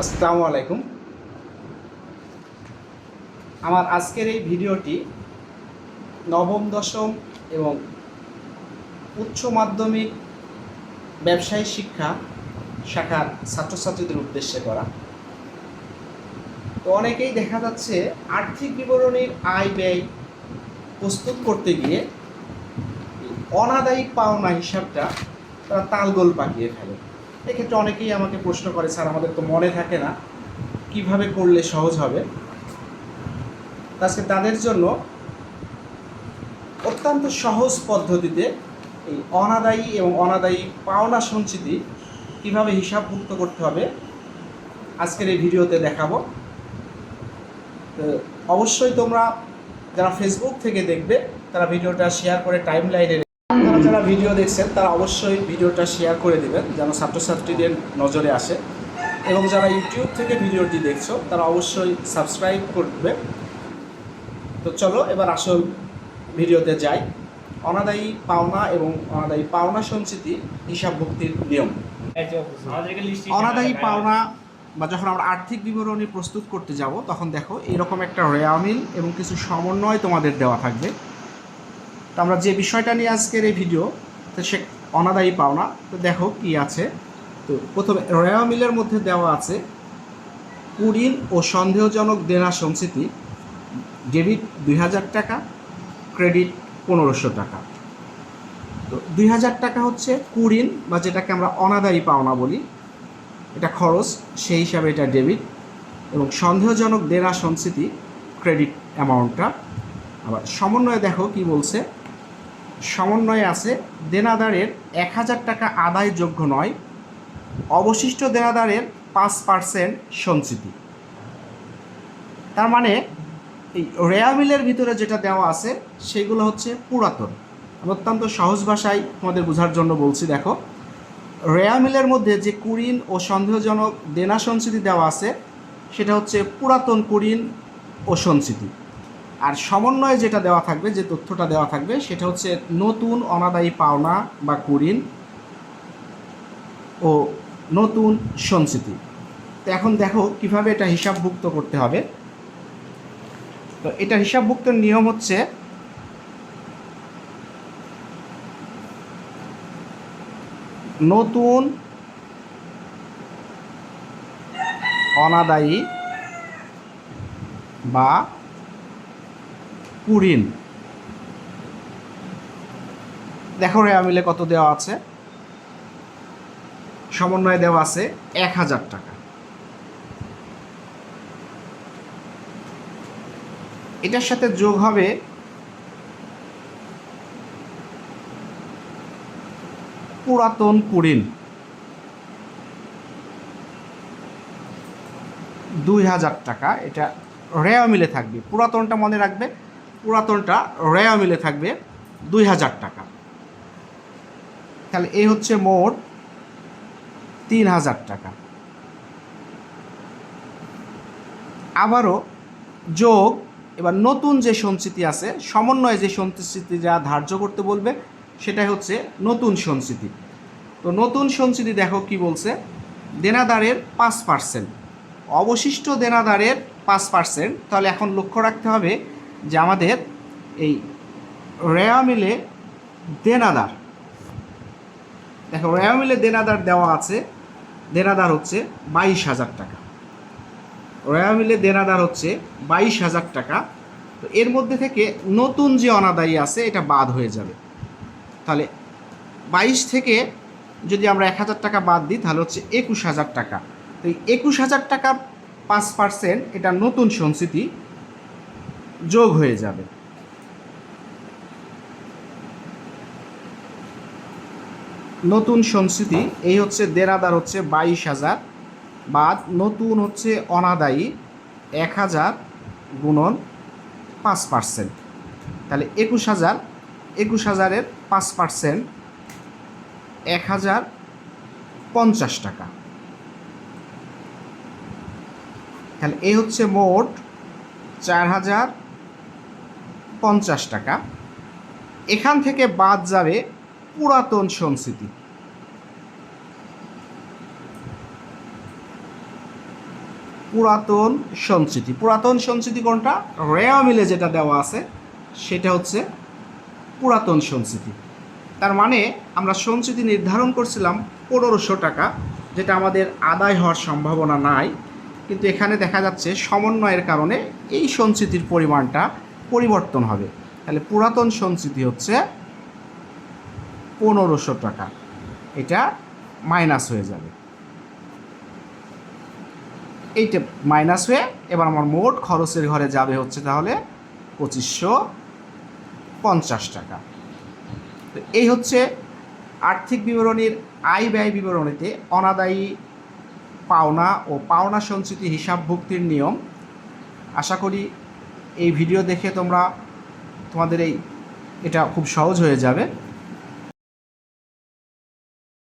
আসসালামু আলাইকুম আমার আজকের এই ভিডিওটি নবম, দশম এবং উচ্চ মাধ্যমিক ব্যবসায়ী শিক্ষা শাখার ছাত্রছাত্রীদের উদ্দেশ্যে করা। তো অনেকেই দেখা যাচ্ছে আর্থিক বিবরণীর আয় ব্যয় প্রস্তুত করতে গিয়ে অনাদায়ী পাওনা হিসাবটা তারা তালগোল পাকিয়ে ফেলে। এক্ষেত্রে অনেকেই আমাকে প্রশ্ন করে, স্যার, আমাদের তো মনে থাকে না। কীভাবে করলে সহজ হবে? আজকে তাদের জন্য অত্যন্ত সহজ পদ্ধতিতে এই অনাদায়ী এবং অনাদায়ী পাওনা সঞ্চিতি কীভাবে হিসাবভুক্ত করতে হবে, আজকের এই ভিডিওতে দেখাবো। তো অবশ্যই তোমরা যারা ফেসবুক থেকে দেখবে, তারা ভিডিওটা শেয়ার করে টাইম লাইনে যারা ভিডিও দেখছেন তারা অবশ্যই ভিডিওটা শেয়ার করে দেবেন যেন ছাত্রছাত্রীদের নজরে আসে। এবং যারা ইউটিউব থেকে ভিডিওটি দেখছ তারা অবশ্যই সাবস্ক্রাইব করবে। তো চলো এবার আসল ভিডিওতে যাই। অনাদায়ী পাওনা এবং অনাদায়ী পাওনা সঞ্চিতি হিসাব ভুক্তির নিয়ম। অনাদায়ী পাওনা বা যখন আমরা আর্থিক বিবরণী প্রস্তুত করতে যাব তখন দেখো এরকম একটা রেয়ামিল এবং কিছু সমন্বয় তোমাদের দেওয়া থাকবে। তো আমরা যে বিষয়টা নিয়ে আজকের এই ভিডিও তো সে অনাদায়ী পাওনা, তো দেখো কি আছে। তো প্রথমে রেয়া মিলের মধ্যে দেওয়া আছে কুড়িন ও সন্দেহজনক দেনা সঞ্চিতি, ডেবিট দুই হাজার টাকা, ক্রেডিট পনেরোশো টাকা। তো দুই হাজার টাকা হচ্ছে কুড়িন বা যেটাকে আমরা অনাদায়ী পাওনা বলি। এটা খরচ, সেই হিসাবে এটা ডেবিট। এবং সন্দেহজনক দেনা সঞ্চিতি, ক্রেডিট অ্যামাউন্টটা। আবার সমন্বয়ে দেখো কি বলছে। সমন্বয়ে আছে, দেনাদারের এক হাজার টাকা আদায়যোগ্য নয়, অবশিষ্ট দেনাদারের পাঁচ পার্সেন্ট সঞ্চিতি। তার মানে এই রেয়া মিলের ভিতরে যেটা দেওয়া আছে, সেগুলো হচ্ছে পুরাতন। অত্যন্ত সহজ ভাষায় তোমাদের বোঝার জন্য বলছি, দেখো। রেয়া মিলের মধ্যে যে কুরিন ও সন্দেহজনক দেনা সঞ্চিতি দেওয়া আছে, সেটা হচ্ছে পুরাতন কুরিন ও সঞ্চিতি। আর সমন্বয়ে যেটা দেওয়া থাকবে, যে তথ্যটা দেওয়া থাকবে, সেটা হচ্ছে নতুন অনাদায়ী পাওনা বা কুড়িন ও নতুন সঞ্চিতি। তো এখন দেখো কীভাবে এটা হিসাবভুক্ত করতে হবে। তো এটা হিসাবভুক্তের নিয়ম হচ্ছে নতুন অনাদায়ী বা কুড়িন দেখো রে মিলে কত দেওয়া আছে। সমন্বয়ে দেওয়া আছে এক হাজার টাকা। এটার সাথে যোগ হবে পুরাতন কুড়িন দুই হাজার টাকা। এটা রেয়া মিলে থাকবে। পুরাতনটা মনে রাখবে। পুরাতনটা রেয়া মিলে থাকবে দুই হাজার টাকা। তাহলে এই হচ্ছে মোট তিন হাজার টাকা। আবারও যোগ, এবার নতুন যে সঞ্চিতি আছে, সমন্বয়ে যে সঞ্চিতি যা ধার্য করতে বলবে, সেটাই হচ্ছে নতুন সঞ্চিতি। তো নতুন সঞ্চিতি দেখো কি বলছে, দেনাদারের পাঁচ পার্সেন্ট অবশিষ্ট দেনাদারের পাঁচ পার্সেন্ট তাহলে এখন লক্ষ্য রাখতে হবে যে আমাদের এই রেয়া মিলে দেনাদার। দেখো, রেয়া মিলে দেনাদার দেওয়া আছে। দেনাদার হচ্ছে বাইশ হাজার টাকা। রেয়া মিলে দেনাদার হচ্ছে বাইশ হাজার টাকা। তো এর মধ্যে থেকে নতুন যে অনাদায়ী আছে, এটা বাদ হয়ে যাবে। তাহলে বাইশ থেকে যদি আমরা এক হাজার টাকা বাদ দিই, তাহলে হচ্ছে একুশ হাজার টাকা। তো এই একুশ হাজার টাকার পাঁচ পার্সেন্ট এটা নতুন সঞ্চিতি যোগ হয়ে যাবে। নতুন সঞ্চিতি এই হচ্ছে দেনাদার হচ্ছে বাইশ হাজার, বাদ নতুন হচ্ছে অনাদায়ী এক হাজার গুণন পাঁচ পার্সেন্ট। তাহলে একুশ হাজার, একুশ হাজারের পাঁচ পার্সেন্ট এক হাজার পঞ্চাশ টাকা। তাহলে এই হচ্ছে মোট চার হাজার পঞ্চাশ টাকা। এখান থেকে বাদ যাবে পুরাতন সঞ্চিতি পুরাতন সঞ্চিতি পুরাতন সঞ্চিতি কোনটা? রেয়া মিলে যেটা দেওয়া আছে, সেটা হচ্ছে পুরাতন সঞ্চিতি তার মানে আমরা সঞ্চিতি নির্ধারণ করছিলাম পনেরোশো টাকা, যেটা আমাদের আদায় হওয়ার সম্ভাবনা নাই। কিন্তু এখানে দেখা যাচ্ছে সমন্বয়ের কারণে এই সঞ্চিতির পরিমাণটা পরিবর্তন হবে। তাহলে পুরাতন সঞ্চিতি হচ্ছে পনেরোশো টাকা। এটা মাইনাস হয়ে যাবে। এইটা মাইনাস হয়ে এবার আমার মোট খরচের ঘরে যাবে হচ্ছে তাহলে পঁচিশশো পঞ্চাশ টাকা। তো এই হচ্ছে আর্থিক বিবরণীর আয় ব্যয় বিবরণীতে অনাদায়ী পাওনা ও পাওনা সঞ্চিতি হিসাবভুক্তির নিয়ম। আশা করি এই ভিডিও দেখে তোমরা তোমাদের এই এটা খুব সহজ হয়ে যাবে।